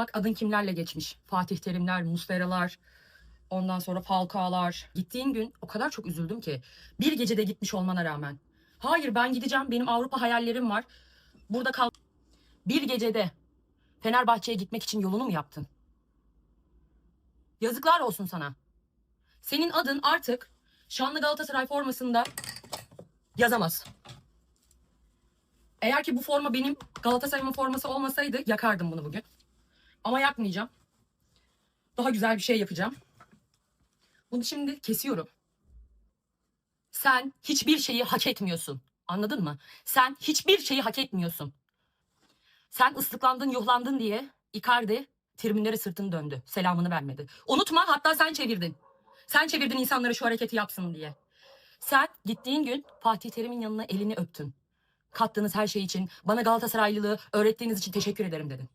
Bak adın kimlerle geçmiş. Fatih Terimler, Musleralar, ondan sonra Falcao'lar. Gittiğin gün o kadar çok üzüldüm ki. Bir gecede gitmiş olmana rağmen. Hayır ben gideceğim. Benim Avrupa hayallerim var. Burada kal. Bir gecede Fenerbahçe'ye gitmek için yolunu mu yaptın? Yazıklar olsun sana. Senin adın artık Şanlı Galatasaray formasında yazamaz. Eğer ki bu forma benim Galatasaray'ın forması olmasaydı yakardım bunu bugün. Ama yakmayacağım. Daha güzel bir şey yapacağım. Bunu şimdi kesiyorum. Sen hiçbir şeyi hak etmiyorsun. Anladın mı? Sen hiçbir şeyi hak etmiyorsun. Sen ıslıklandın, yuhlandın diye Icardi tribünlere sırtını döndü. Selamını vermedi. Unutma hatta sen çevirdin. Sen çevirdin insanlara şu hareketi yapsın diye. Sen gittiğin gün Fatih Terim'in yanına elini öptün. Kattığınız her şey için, bana Galatasaraylılığı öğrettiğiniz için teşekkür ederim dedin.